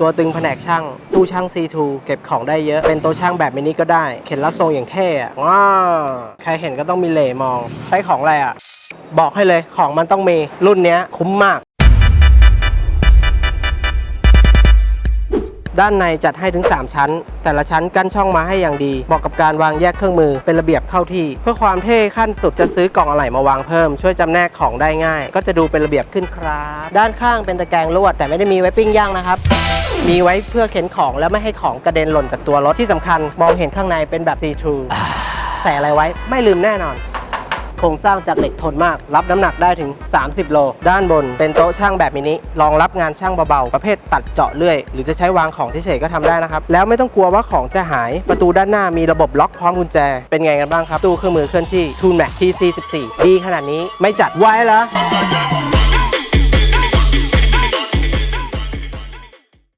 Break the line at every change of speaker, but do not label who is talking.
ตัวตึงแผนกช่าง ตู้ช่าง C2 เก็บของได้เยอะ เป็นโต๊ะช่างแบบมินิก็ได้ เข็นละทรงอย่างเท่อะว้าใครเห็นก็ต้องมีเหล่มอง ใช้ของอะไรอะบอกให้เลยของมันต้องมีรุ่นนี้คุ้มมาก ด้านในจัดให้ถึง 3 ชั้น แต่ละชั้นกั้นช่องมาให้อย่างดีเหมาะกับการวางแยกเครื่องมือเป็นระเบียบเข้าที่ เพื่อความเท่ขั้นสุดจะซื้อกล่องอะไหล่มาวางเพิ่ม ช่วยจำแนกของได้ง่าย ก็จะดูเป็นระเบียบขึ้นครับ ด้านข้างเป็นตะแกรงลวดแต่ไม่ได้มีไว้ปิ้งย่างนะครับ มีไว้เพื่อเข็นของและไม่ให้ของกระเด็นหล่นจากตัวรถที่สำคัญ มองเห็นข้างในเป็นแบบ see through ใส่อะไรไว้ไม่ลืมแน่นอน โครงสร้างจากเหล็กทนมาก รับน้ำหนักได้ถึง 30 โล ด้านบนเป็นโต๊ะช่างแบบมินิรองรับงานช่างเบาๆ ประเภทตัดเจาะเลื่อย หรือจะใช้วางของเฉยๆก็ทำได้นะครับ แล้วไม่ต้องกลัวว่าของจะหายประตูด้านหน้ามีระบบล็อกพร้อมกุญแจ เป็นไงกันบ้างครับตู้เครื่องมือเคลื่อนที่ t u n e Mac TC14 ดีขนาดนี้ไม่จัดไว้แล้ว